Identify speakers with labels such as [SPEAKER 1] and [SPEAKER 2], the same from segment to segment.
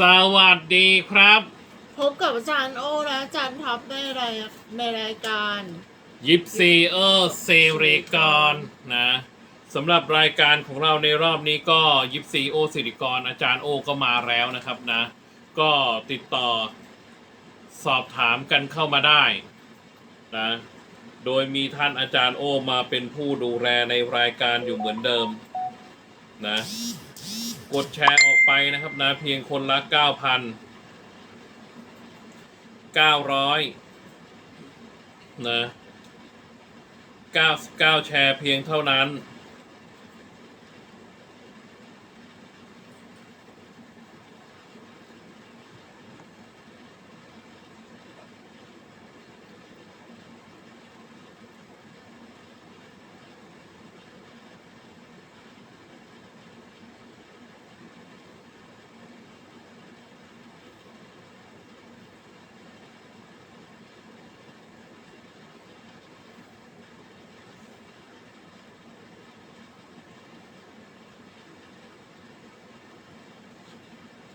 [SPEAKER 1] สวัสดีครับ
[SPEAKER 2] พบกับอาจารย์โอและอาจารย์ท็อปในรายในรายการ
[SPEAKER 1] ยิปซีเออร์เซริกรนะสำหรับรายการของเราในรอบนี้ก็ยิปซีโอสิริกรอาจารย์โอก็มาแล้วนะครับนะ ก็ติดต่อสอบถามกันเข้ามาได้นะโดยมีท่านอาจารย์โอมาเป็นผู้ดูแลในรายการอยู่เหมือนเดิมนะ กดแชร์ออกไปนะครับนะเพียงคนละ9,000 900นะ99แชร์เพียงเท่านั้น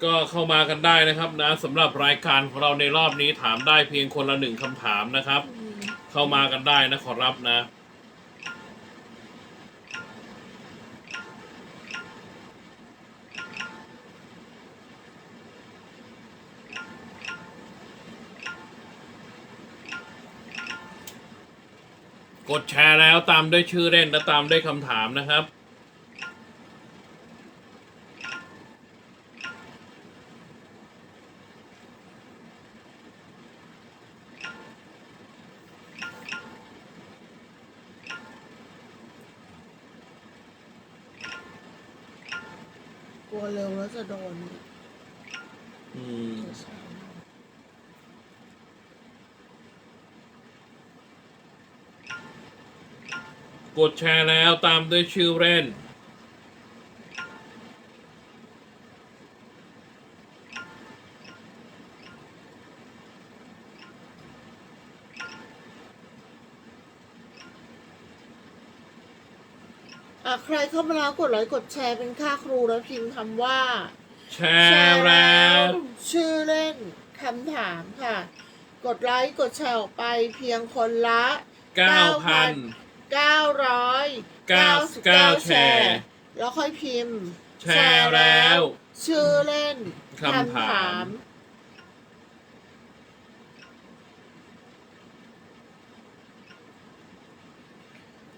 [SPEAKER 1] ก็เข้ามากันได้นะครับนะสำหรับรายการของเราในรอบนี้ถามได้เพียงคนละหนึ่งคำถามนะครับ เข้ามากันได้นะขอรับนะ กดแชร์แล้วตามด้วยชื่อเล่นและตามด้วยคำถามนะครับ
[SPEAKER 2] ลัวเร็วแล้วจะโดน
[SPEAKER 1] อืมกดแชร์แล้วตามด้วยชื่อเล่น
[SPEAKER 2] อะใคร เข้ามาแล้วกดไลค์กดแชร์เป็นค่าครูแล้วพิมพ์คำว่า
[SPEAKER 1] แชร์แล้ว
[SPEAKER 2] ชื่อเล่นคำถามค่ะ กดไลค์กดแชร์ออกไปเพียงคนละ
[SPEAKER 1] 9,000
[SPEAKER 2] 999
[SPEAKER 1] 99
[SPEAKER 2] แชร์ แล้วค่อยพิมพ์
[SPEAKER 1] แชร์แล้ว
[SPEAKER 2] ชื่อเล่น
[SPEAKER 1] คำถาม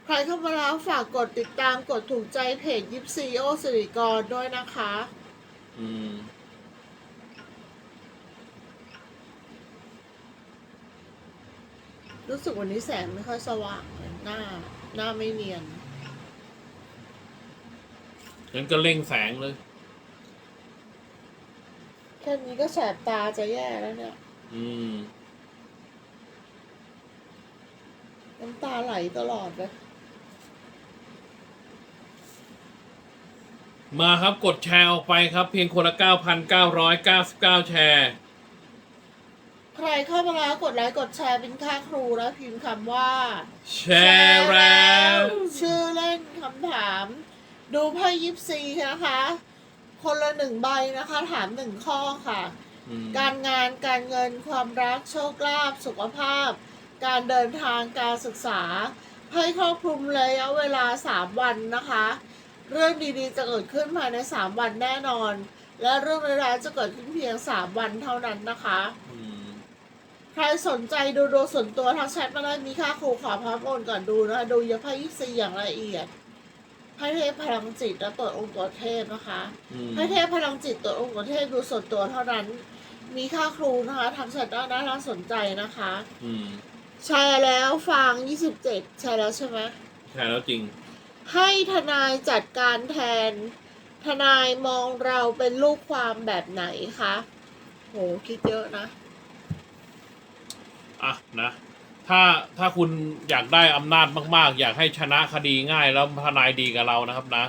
[SPEAKER 2] ใครเข้ามาแล้วฝากกดติดตามกดถูกใจเพจยิปซีโอสิริกรด้วยนะคะ
[SPEAKER 1] อืม
[SPEAKER 2] รู้สึกวันนี้แสงไม่ค่อยสว่างเลยหน้า หน้าไม่เนียน
[SPEAKER 1] งั้นก็เร่งแสงเลย
[SPEAKER 2] แค่นี้ก็แสบตาจะแย่แล้วเนี่ย
[SPEAKER 1] อืม
[SPEAKER 2] น้ำตาไหลตลอดเลย
[SPEAKER 1] มาครับกดแชร์ออกไปครับเพียงคนละ 9,999 แชร์
[SPEAKER 2] ใครเข้ามาแล้วกดไลค์กดแชร์เป็นค่าครูแล้วพิมพ์คำว่า
[SPEAKER 1] แชร์แล้ว
[SPEAKER 2] ชื่อเล่นคำถาม ดูไพ่ยิปซีนะคะ คนละหนึ่งใบนะคะ ถามหนึ่งข้อค่ะ
[SPEAKER 1] อืม
[SPEAKER 2] การงานการเงินความรักโชคลาภสุขภาพ การเดินทางการศึกษา ให้ครอบคลุมระยะเวลา 3 วันนะคะ เรื่องดีๆจะเกิดขึ้นภายใน3วันแน่นอน และเรื่องร้ายๆจะเกิดขึ้นเพียง3วันเท่านั้นนะคะ
[SPEAKER 1] อืม
[SPEAKER 2] ใครสนใจดูดวงส่วนตัวทักแชทมาได้มีค่าครูขอพระโอนก่อนดูนะคะดูยาไพ่ยิปซีอย่างละเอียดไพ่เทพพลังจิตและตรวจองค์ตัวเทพนะคะ
[SPEAKER 1] อืม
[SPEAKER 2] ไพ่เทพพลังจิตตรวจองค์ตัวเทพดูส่วนตัวเท่านั้น มีค่าครูนะคะทางแชทได้นะถ้าสนใจนะคะ
[SPEAKER 1] อืม
[SPEAKER 2] แชร์แล้วฟัง 27แชร์แล้วใช่ไหม
[SPEAKER 1] แชร์แล้วจริง
[SPEAKER 2] ให้ทนายจัดการแทน ทนายมองเราเป็นลูกความแบบไหนคะโหคิดเยอะนะ
[SPEAKER 1] อะนะ ถ้าถ้าคุณอยากได้อำนาจมาก ๆ อยากให้ชนะคดีง่ายแล้วทนายดีกับเรานะครับนะ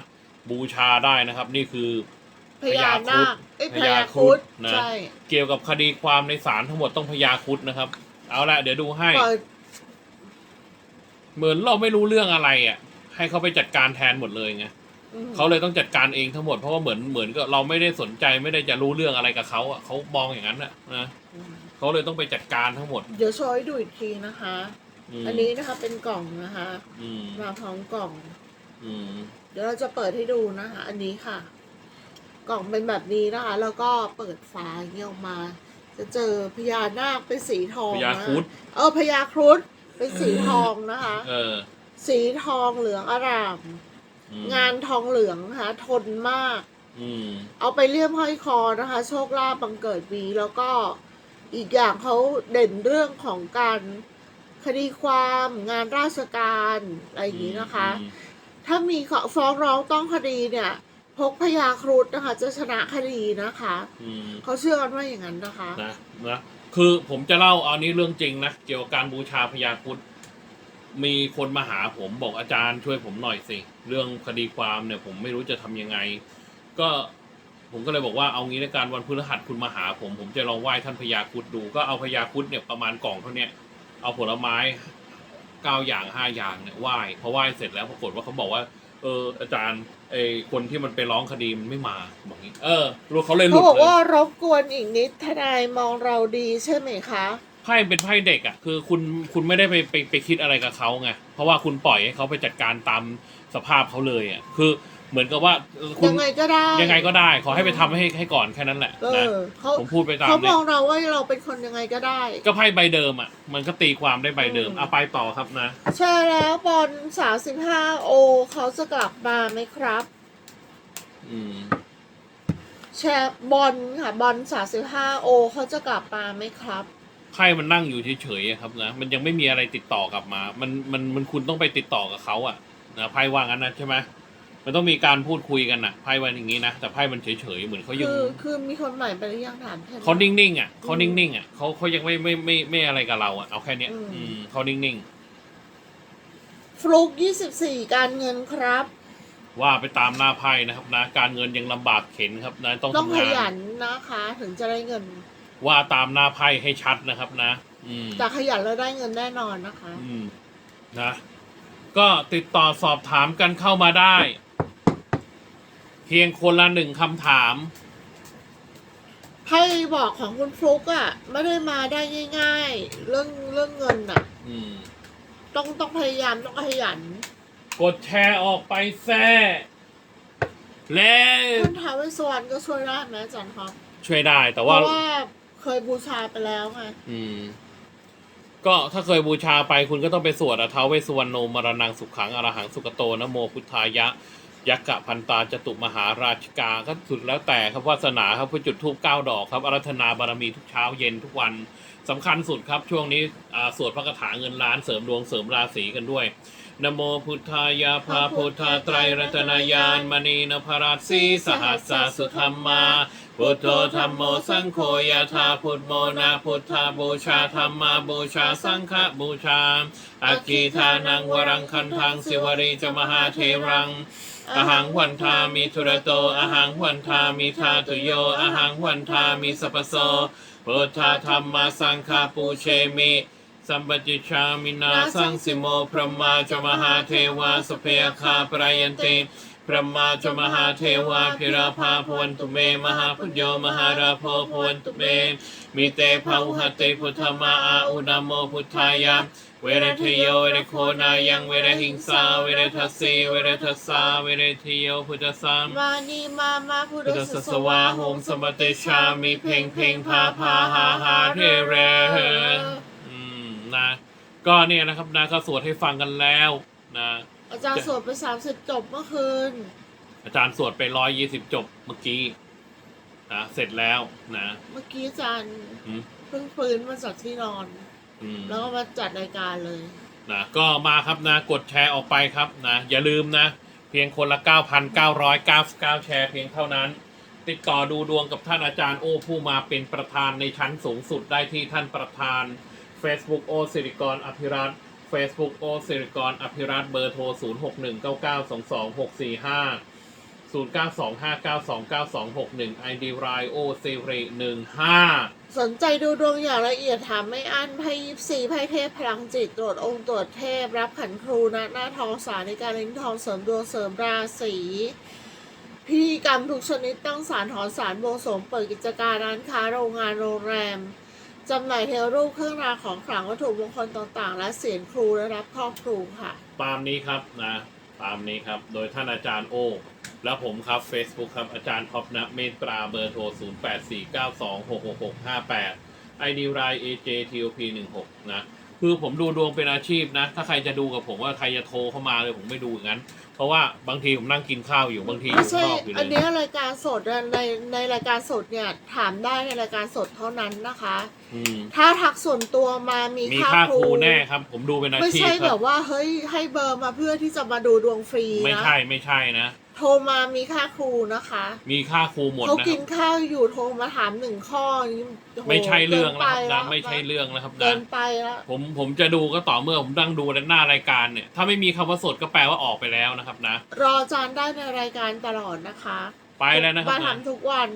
[SPEAKER 1] บูชาได้นะครับ นี่คือ
[SPEAKER 2] พญานาคเอ้ย
[SPEAKER 1] พ
[SPEAKER 2] พ
[SPEAKER 1] ญา
[SPEAKER 2] ญา
[SPEAKER 1] ครุ
[SPEAKER 2] ครุ
[SPEAKER 1] ฑ
[SPEAKER 2] ฑ
[SPEAKER 1] นะ
[SPEAKER 2] ใช่
[SPEAKER 1] เกี่ยวกับคดีความในศาลทั้งหมดต้องพญาครุดนะครับ เอาละเดี๋ยวดูให้
[SPEAKER 2] เปิด
[SPEAKER 1] เหมือนเราไม่รู้เรื่องอะไรอะ ให้เขาไปจัดการแทนหมดเลยไง
[SPEAKER 2] รอืม
[SPEAKER 1] เขาเลยต้องจัดการเองทั้งหมดเพราะว่าเหมือนเหมือนกับเราไม่ได้สนใจไม่ได้จะรู้เรื่องอะไรกับเขาอะเขามองอย่างนั้นนะนะ
[SPEAKER 2] อืม
[SPEAKER 1] เขาเลยต้องไปจัดการทั้งหมด
[SPEAKER 2] เดี๋ยวโชว์ให้ดูอีกทีนะคะ
[SPEAKER 1] ม
[SPEAKER 2] อันนี้นะคะเป็นกล่องนะคะ
[SPEAKER 1] อืม
[SPEAKER 2] มาพร้อมกล่อง
[SPEAKER 1] อืม
[SPEAKER 2] เดี๋ยวเราจะเปิดให้ดูนะคะ อันนี้ค่ะ กล่องเป็นแบบนี้นะคะ แล้วก็เปิดฝาอย่างเงี้ยออกมา จะเจอพญานาคเป็นสีทอง
[SPEAKER 1] พญา
[SPEAKER 2] นะ
[SPEAKER 1] ครุด
[SPEAKER 2] เออพญาครุฑเป็นสีทองนะคะ
[SPEAKER 1] เออ
[SPEAKER 2] สีทองเหลืองอร่าม
[SPEAKER 1] อืม
[SPEAKER 2] งานทองเหลืองนะคะทนมาก
[SPEAKER 1] อืม
[SPEAKER 2] เอาไปเลี่ยมห้อยคอนะคะ โชคลาภบังเกิดมีแล้วก็อีกอย่างเขาเด่นเรื่องของการคดีความงานราชการอะไรอย่างนี้นะคะ
[SPEAKER 1] อืม
[SPEAKER 2] ถ้ามีฟ้องร้องต้องคดีเนี่ย พกพยาครุฑนะคะ จะชนะคดีนะคะ
[SPEAKER 1] อืม
[SPEAKER 2] เขาเชื่อกันว่าอย่างนั้นนะคะ
[SPEAKER 1] นะนะคือผมจะเล่าอันนี้เรื่องจริงนะเกี่ยวกับการบูชาพญาครุด มีคนมาหาผมบอกอาจารย์ช่วยผมหน่อยสิ เรื่องคดีความเนี่ยผมไม่รู้จะทำยังไง ก็ผมก็เลยบอกว่าเอางี้ในการวันพฤหัสคุณมาหาผมผมจะลองไหว้ท่านพญาครุดดู ก็เอาพญาครุดเนี่ยประมาณกล่องเท่าเนี้ยเอาผลไม้เก้าอย่างห้าอย่างเนี่ยไหว้พอไหว้เสร็จแล้วปรากฏว่าเขาบอกว่า เอออาจารย์ไอคนที่มันไปร้องคดีมันไม่มาบอกงี้ เออรู้เขาเลยหลุ
[SPEAKER 2] เขา
[SPEAKER 1] ด
[SPEAKER 2] บอก
[SPEAKER 1] เลย
[SPEAKER 2] ว่ารบกวนอีกนิดทนายมองเราดีใช่ไหมคะ
[SPEAKER 1] ไพ่เป็นไพ่เด็กอะคือคุณคุณไม่ได้ไปไปไปคิดอะไรกับเขาไงเพราะว่าคุณปล่อยให้เขาไปจัดการตามสภาพเขาเลยอะคือเหมือนกับว่าเออคุณ
[SPEAKER 2] ยังไงก็ได้
[SPEAKER 1] ยังไงก็ได้ ขอให้ไปทำให้ให้ก่อนแค่นั้นแหละ
[SPEAKER 2] เอ
[SPEAKER 1] นะ
[SPEAKER 2] อเขา
[SPEAKER 1] ผมพูดไปตาม
[SPEAKER 2] เขาม
[SPEAKER 1] เนี่
[SPEAKER 2] อยงเราว่าเราเป็นคนยังไงก็ได้
[SPEAKER 1] ก็ไพ่ใบเดิมอะมันก็ตีความได้ใบเดิม
[SPEAKER 2] อืม
[SPEAKER 1] เอาไปต่อครับนะ
[SPEAKER 2] ใช่แล้วบอลสามสิบห้าโอเขาจะกลับมาไหมครับ
[SPEAKER 1] อืม
[SPEAKER 2] แชร์บอลค่ะบอลสามสิบห้าโอเขาจะกลับมาไหมครับ
[SPEAKER 1] ไพ่มันนั่งอยู่เฉยๆอะครับนะมันยังไม่มีอะไรติดต่อกลับมา มันมันมันคุณต้องไปติดต่อกับเขาอะนะไพ่ว่างั้นนะใช่ไหมมันต้องมีการพูดคุยกันนะไพ่วันอย่างนี้นะแต่ไพ่มันเฉยๆเหมือนเขายัง
[SPEAKER 2] คือคือมีคนใหม่ไปหรือยังถามแค่
[SPEAKER 1] เขา
[SPEAKER 2] นี้
[SPEAKER 1] นิ่งๆอะเขา
[SPEAKER 2] อืม
[SPEAKER 1] นิ่งๆอะเขาเขายังไม่ไม่ไม่ไม่อะไรกับเราอะเอาแค่เนี้ย
[SPEAKER 2] อืม
[SPEAKER 1] อืมเขานิ่ง
[SPEAKER 2] ฟลุกยี่สิบสี่การเงินครับ
[SPEAKER 1] ๆว่าไปตามหน้าไพ่นะครับนะ การเงินยังลำบากเข็นครับนะต้อง
[SPEAKER 2] ต้อง
[SPEAKER 1] ทำ
[SPEAKER 2] ข
[SPEAKER 1] งา
[SPEAKER 2] ยั
[SPEAKER 1] น
[SPEAKER 2] นนะคะ ถึงจะได้เงิน
[SPEAKER 1] ว่าตามหน้าไพ่ให้ชัดนะครับนะ อืม
[SPEAKER 2] แต่ขยันแล้วได้เงินแน่นอนนะคะ
[SPEAKER 1] อืมนะ ก็ติดต่อสอบถามกันเข้ามาได้ เพียงคนละหนึ่งคำถาม
[SPEAKER 2] ไพ่บอกของคุณฟลุกอะ่ะ ไม่ได้มาได้ง่าย ๆ เรื่องเรื่องเงินอะ
[SPEAKER 1] อืม
[SPEAKER 2] ต้องต้องพยายามต้องขยัน
[SPEAKER 1] กดแชร์ออกไปแซ่แล้ว
[SPEAKER 2] ท่านท้าวเวสสวรรณก็ช่วยได้ไหมอาจารย์ครับ
[SPEAKER 1] ช่วยได้แต่
[SPEAKER 2] เพ
[SPEAKER 1] ว่า
[SPEAKER 2] ราะว่า เคยบูชาไปแล้วไง
[SPEAKER 1] อืม ก็ถ้าเคยบูชาไปคุณก็ต้องไปสวดอะท้าวเวสสุวรรณโนมรณังสุขังอรหังสุกโตนะโมพุทธายะ ยักกะพันตาจตุมหาราชิกาก็สุดแล้วแต่ครับวาสนาครับเพื่อจุดทูปเก้าดอกครับอารัธนาบารมีทุกเช้าเย็นทุกวันสำคัญสุดครับ ช่วงนี้อ่าสวดพระคาถาเงินล้านเสริมดวงเสริมราศีกันด้วย นโมพุทธายะพระพุทธไตรรัตนายานมณีนภราสีสหัสสะสุธรรมา พุทโธธรรมโมสังโฆยะธาพุทโมนาพุทธาบูชาธรรมาบูชาสังฆบูชาอาคีทานังวรังคันทังสิวรีจมหาเทรังอหังวันทามิทุระโตอหังวันทามิทาตุโยอหังวันทามิสัพโสพุทธาธรรมาสังฆาปูเชมิ สัมปติชามินาสังสิโมพระมาจมหาเทวาสพเพคาปรายันติพระมาจมหาเทวาพิราภาพวันตุเม มหาพุทโยมหาราโพพวันตุเมมิเตภาหุหเตพุทธมาอาอุนโมพุทธายะเวรทโยเวรโคนายังเวรหิงสาเวรทัสสีเวรทัสสาเวรทโยพุทธสัม
[SPEAKER 2] มานีมามาพุท
[SPEAKER 1] พุท
[SPEAKER 2] ธ
[SPEAKER 1] ธ
[SPEAKER 2] ส
[SPEAKER 1] ส
[SPEAKER 2] ส
[SPEAKER 1] ส
[SPEAKER 2] วาวาโห
[SPEAKER 1] โห
[SPEAKER 2] ม
[SPEAKER 1] ม
[SPEAKER 2] ส
[SPEAKER 1] ส
[SPEAKER 2] ม
[SPEAKER 1] ม
[SPEAKER 2] ติ
[SPEAKER 1] ติชามิเพ่งเพ่งพาพาหาหาเทเรอืม นะ ก็เนี่ยนะครับนะก็สวดให้ฟังกันแล้วนะ
[SPEAKER 2] อาจารย์สวดไปสามสิบจบเมื่อคืน
[SPEAKER 1] อาจารย์สวดไปร้อยยี่สิบจบเมื่อกี้นะเสร็จแล้วนะ
[SPEAKER 2] เมื่อกี้อาจารย์
[SPEAKER 1] อืม
[SPEAKER 2] เพิ่งฟื้นมาจากที่นอน
[SPEAKER 1] อืม
[SPEAKER 2] แล้วก็มาจัดรายการเลย
[SPEAKER 1] นะก็มาครับนะกดแชร์ออกไปครับนะ อย่าลืมนะ เพียงคนละ 9,999 แชร์เพียงเท่านั้น ติดต่อดูดวงกับท่านอาจารย์โอผู้มาเป็นประธานในชั้นสูงสุดได้ที่ท่านประธาน Facebook โอสิริกรอภิรัต Facebook โอสิริกรอภิรัตเบอร์โทร 0619922645 0925929261 ID r i o s e r e 15
[SPEAKER 2] สนใจดูดวงอย่างละเอียดถามไม่อั้นไพ่ยิปซีไพ่เทพพลังจิตตรวจองค์ตรวจเทพ รับขันครูนะหน้าทองสารในการเล่นทองเสริมดวงเสริมราศีพิธีกรรมทุกชนิดตั้งสารถอนสารโบวงสรวงเปิดกิจการร้านค้าโรงงานโรงแรม จำหน่ายเทวรูปเครื่องรางของขลังวัตถุมงคลต่างๆ และเสียงครูและรับครอบครูค่ะ
[SPEAKER 1] ตามนี้ครับนะตามนี้ครับ โดยท่านอาจารย์โอ และผมครับ Facebook ครับ อาจารย์ท็อปนะเมตราเบอร์โทร 0849266658 ID ราย AJTOP 16 นะ คือผมดูดวงเป็นอาชีพนะ ถ้าใครจะดูกับผมว่าใครจะโทรเข้ามาเลยผมไม่ดูอย่างนั้น เพราะว่าบางทีผมนั่งกินข้าวอยู่บางทีอ
[SPEAKER 2] ไม่
[SPEAKER 1] ยู่
[SPEAKER 2] ใช่
[SPEAKER 1] ข้างนอกอยู่เล
[SPEAKER 2] อัน
[SPEAKER 1] ย
[SPEAKER 2] เนี้ยรายการสดอะในในรายการสดเนี่ยถามได้ในรายการสดเท่านั้นนะคะ
[SPEAKER 1] อืม
[SPEAKER 2] ถ้าทักส่วนตัวมามี
[SPEAKER 1] มี
[SPEAKER 2] ค่า
[SPEAKER 1] ค่า
[SPEAKER 2] ค
[SPEAKER 1] ค
[SPEAKER 2] รู
[SPEAKER 1] รูแน่ครับ ผมดูเป็นอา
[SPEAKER 2] ไม่
[SPEAKER 1] ชีพ
[SPEAKER 2] ใช่
[SPEAKER 1] ค
[SPEAKER 2] แบ
[SPEAKER 1] รับบ
[SPEAKER 2] ว่าเฮ้ยให้เบอร์มาเพื่อที่จะมาดูดวงฟรี
[SPEAKER 1] ไม่
[SPEAKER 2] นะ
[SPEAKER 1] ใช่ไม่ใช่นะ
[SPEAKER 2] โทรมามีค่าครูนะคะ
[SPEAKER 1] มีค่าครูหมด
[SPEAKER 2] เขา
[SPEAKER 1] นะค
[SPEAKER 2] กิ
[SPEAKER 1] รั
[SPEAKER 2] น
[SPEAKER 1] บ
[SPEAKER 2] ข้าวอยู่โทรมาถามหนึ่งข้อนี่โห
[SPEAKER 1] ไม่ใช่เรื่อง
[SPEAKER 2] กิน
[SPEAKER 1] นะ
[SPEAKER 2] ไป
[SPEAKER 1] ครับนะ
[SPEAKER 2] แล้ว
[SPEAKER 1] ไม่ใช่เรื่องนะครับ
[SPEAKER 2] เกิ
[SPEAKER 1] นะ
[SPEAKER 2] นไปแล้ว
[SPEAKER 1] ผมผมจะดูก็ต่อเมื่อผมนั่งดูในหน้ารายการเนี่ย ถ้าไม่มีคำว่าสดก็แปลว่าออกไปแล้วนะครับนะ
[SPEAKER 2] รออาจารย์ได้ในรายการตลอดนะคะ
[SPEAKER 1] ไปแล้วนะครับ
[SPEAKER 2] มา
[SPEAKER 1] นะ
[SPEAKER 2] ทำทุกวัน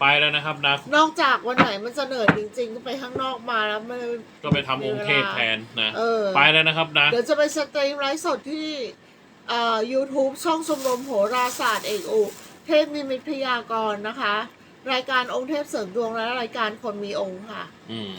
[SPEAKER 1] ไปแล้วนะครับนะ
[SPEAKER 2] นอกจากวันไหนมันจะเหนื่อยจริงๆก็ไปข้างนอกมาแล้วมัน
[SPEAKER 1] ก็ไปทำองค์เทพแทนนะ
[SPEAKER 2] เออ
[SPEAKER 1] ไปแล้วนะครับนะ
[SPEAKER 2] เดี๋ยวจะไปสตรีมไลฟ์สดที่ เอ่อ YouTube ช่องชมรมโหราศาสตร์เอกอุเทพนิมิตพยากรณ์นะคะ รายการองค์เทพเสริมดวงและรายการคนมีองค์ค่ะ
[SPEAKER 1] อืม